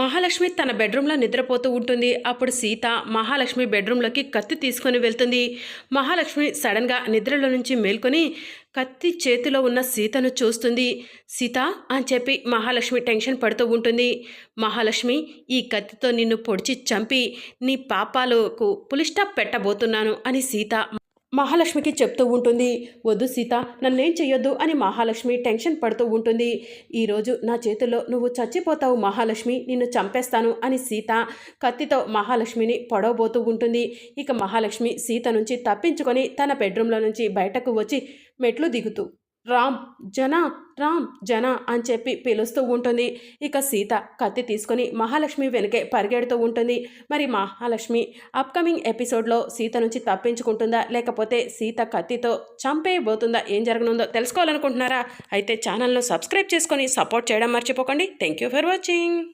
మహాలక్ష్మి తన బెడ్రూమ్లో నిద్రపోతూ ఉంటుంది. అప్పుడు సీత మహాలక్ష్మి బెడ్రూమ్లోకి కత్తి తీసుకొని వెళ్తుంది. మహాలక్ష్మి సడన్గా నిద్రలో నుంచి మేల్కొని కత్తి చేతిలో ఉన్న సీతను చూస్తుంది. సీత అని చెప్పి మహాలక్ష్మి టెన్షన్ పడుతూ ఉంటుంది. మహాలక్ష్మి ఈ కత్తితో నిన్ను పొడిచి చంపి నీ పాపాలకు పులిస్టాప్ పెట్టబోతున్నాను అని సీత మహాలక్ష్మికి చెప్తూ ఉంటుంది వద్దు సీత నన్నేం చెయ్యొద్దు అని మహాలక్ష్మి టెన్షన్ పడుతూ ఉంటుంది. ఈరోజు నా చేతుల్లో నువ్వు చచ్చిపోతావు మహాలక్ష్మి నిన్ను చంపేస్తాను అని సీత కత్తితో మహాలక్ష్మిని పొడవబోతూ ఉంటుంది. ఇక మహాలక్ష్మి సీత నుంచి తప్పించుకొని తన బెడ్రూమ్లో నుంచి బయటకు వచ్చి మెట్లు దిగుతూ రామ్ జన రామ్ జన అని చెప్పి పిలుస్తూ ఉంటుంది. ఇక సీత కత్తి తీసుకొని మహాలక్ష్మి వెనకే పరిగెడుతూ ఉంటుంది. మరి మహాలక్ష్మి అప్కమింగ్ ఎపిసోడ్లో సీత నుంచి తప్పించుకుంటుందా? లేకపోతే సీత కత్తితో చంపేయబోతుందా? ఏం జరగనుందో తెలుసుకోవాలనుకుంటున్నారా? అయితే ఛానల్ను సబ్స్క్రైబ్ చేసుకొని సపోర్ట్ చేయడం మర్చిపోకండి. Thank you for watching